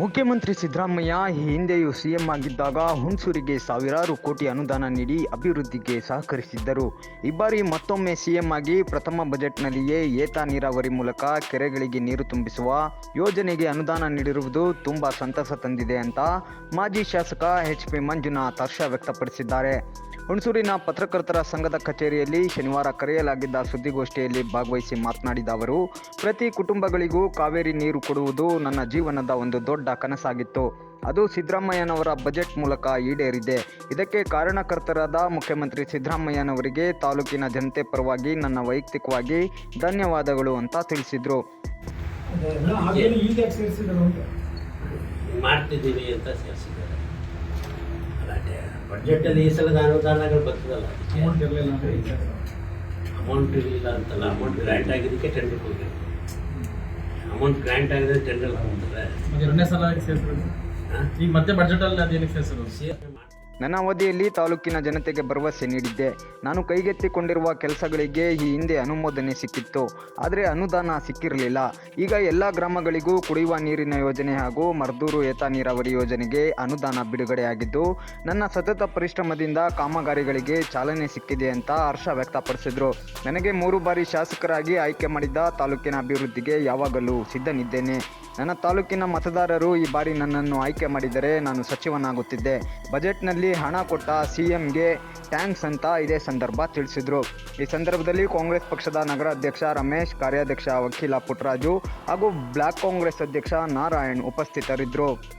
ಮುಖ್ಯಮಂತ್ರಿ ಸಿದ್ದರಾಮಯ್ಯ ಈ ಹಿಂದೆಯೂ ಸಿಎಂ ಆಗಿದ್ದಾಗ ಹುಣಸೂರಿಗೆ ಸಾವಿರಾರು ಕೋಟಿ ಅನುದಾನ ನೀಡಿ ಅಭಿವೃದ್ಧಿಗೆ ಸಹಕರಿಸಿದ್ದರು. ಈ ಬಾರಿ ಮತ್ತೊಮ್ಮೆ ಸಿಎಂ ಆಗಿ ಪ್ರಥಮ ಬಜೆಟ್ನಲ್ಲಿಯೇ ಏತ ನೀರಾವರಿ ಮೂಲಕ ಕೆರೆಗಳಿಗೆ ನೀರು ತುಂಬಿಸುವ ಯೋಜನೆಗೆ ಅನುದಾನ ನೀಡಿರುವುದು ತುಂಬಾ ಸಂತಸ ತಂದಿದೆ ಅಂತ ಮಾಜಿ ಶಾಸಕ ಎಚ್ ಪಿ ಮಂಜುನಾಥ್ ಹರ್ಷ ವ್ಯಕ್ತಪಡಿಸಿದ್ದಾರೆ. ಹುಣಸೂರಿನ ಪತ್ರಕರ್ತರ ಸಂಘದ ಕಚೇರಿಯಲ್ಲಿ ಶನಿವಾರ ಕರೆಯಲಾಗಿದ್ದ ಸುದ್ದಿಗೋಷ್ಠಿಯಲ್ಲಿ ಭಾಗವಹಿಸಿ ಮಾತನಾಡಿದ ಅವರು ಪ್ರತಿ ಕುಟುಂಬಗಳಿಗೂ ಕಾವೇರಿ ನೀರು ಕೊಡುವುದು ನನ್ನ ಜೀವನದ ಒಂದು ದೊಡ್ಡ ಕನಸಾಗಿತ್ತು. ಅದು ಸಿದ್ದರಾಮಯ್ಯನವರ ಬಜೆಟ್ ಮೂಲಕ ಈಡೇರಿದೆ. ಇದಕ್ಕೆ ಕಾರಣಕರ್ತರಾದ ಮುಖ್ಯಮಂತ್ರಿ ಸಿದ್ದರಾಮಯ್ಯನವರಿಗೆ ತಾಲೂಕಿನ ಜನತೆ ಪರವಾಗಿ ನನ್ನ ವೈಯಕ್ತಿಕವಾಗಿ ಧನ್ಯವಾದಗಳು ಅಂತ ತಿಳಿಸಿದರು. ಮಾಡ್ತಿದ್ದೀವಿ ಅಂತ ಸೇರಿಸಿದ್ದಾರೆ ಅದೇ ಅಲ್ಲಿ ಈ ಸಲದ ಅನುದಾನಗಳು ಬರ್ತದಲ್ಲ? ಅಮೌಂಟ್ ಇರಲಿಲ್ಲ ಅಮೌಂಟ್ ಇರಲಿಲ್ಲ ಅಂತಲ್ಲ ಅಮೌಂಟ್ ಗ್ರ್ಯಾಂಟ್ ಆಗಿದ್ದಕ್ಕೆ ಟೆಂಡರ್ ಹೋಗಿಲ್ಲ ಅಮೌಂಟ್ ಗ್ರ್ಯಾಂಟ್ ಆಗಿದ್ರೆ ಟೆಂಡರ್ ಹೋಗ್ತಾರೆ ಮತ್ತೆ ಎರಡನೇ ಸಲ ಸೇರಿಸಿದ್ರು ಈಗ ಮತ್ತೆ ಬಜೆಟ್ ಅಲ್ಲಿ ಅದೇನಕ್ಕೆ ಸೇರಿಸಿದ್ರು ಸೇರ್ಪಡೆ ಮಾಡಿ ನನ್ನ ಅವಧಿಯಲ್ಲಿ ತಾಲೂಕಿನ ಜನತೆಗೆ ಭರವಸೆ ನೀಡಿದ್ದೆ. ನಾನು ಕೈಗೆತ್ತಿಕೊಂಡಿರುವ ಕೆಲಸಗಳಿಗೆ ಈ ಹಿಂದೆ ಅನುಮೋದನೆ ಸಿಕ್ಕಿತ್ತು. ಆದರೆ ಅನುದಾನ ಸಿಕ್ಕಿರಲಿಲ್ಲ. ಈಗ ಎಲ್ಲ ಗ್ರಾಮಗಳಿಗೂ ಕುಡಿಯುವ ನೀರಿನ ಯೋಜನೆ ಹಾಗೂ ಮರ್ದೂರು ಏತ ನೀರಾವರಿ ಯೋಜನೆಗೆ ಅನುದಾನ ಬಿಡುಗಡೆಯಾಗಿದ್ದು, ನನ್ನ ಸತತ ಪರಿಶ್ರಮದಿಂದ ಕಾಮಗಾರಿಗಳಿಗೆ ಚಾಲನೆ ಸಿಕ್ಕಿದೆ ಅಂತ ಹರ್ಷ ವ್ಯಕ್ತಪಡಿಸಿದರು. ನನಗೆ ಮೂರು ಬಾರಿ ಶಾಸಕರಾಗಿ ಆಯ್ಕೆ ಮಾಡಿದ್ದ ತಾಲೂಕಿನ ಅಭಿವೃದ್ಧಿಗೆ ಯಾವಾಗಲೂ ಸಿದ್ಧನಿದ್ದೇನೆ. ನನ್ನ ತಾಲೂಕಿನ ಮತದಾರರು ಈ ಬಾರಿ ನನ್ನನ್ನು ಆಯ್ಕೆ ಮಾಡಿದರೆ ನಾನು ಸಚಿವನಾಗುತ್ತಿದ್ದೆ. ಬಜೆಟ್ನಲ್ಲಿ ಹಣ ಕೊಟ್ಟ ಸಿಎಂಗೆ ಥ್ಯಾಂಕ್ಸ್ ಅಂತ ಇದೇ ಸಂದರ್ಭ ತಿಳಿಸಿದರು. ಈ ಸಂದರ್ಭದಲ್ಲಿ ಕಾಂಗ್ರೆಸ್ ಪಕ್ಷದ ನಗರಾಧ್ಯಕ್ಷ ರಮೇಶ್, ಕಾರ್ಯಾಧ್ಯಕ್ಷ ವಕೀಲ ಪುಟ್ಟರಾಜು ಹಾಗೂ ಬ್ಲಾಕ್ ಕಾಂಗ್ರೆಸ್ ಅಧ್ಯಕ್ಷ ನಾರಾಯಣ್ ಉಪಸ್ಥಿತರಿದ್ದರು.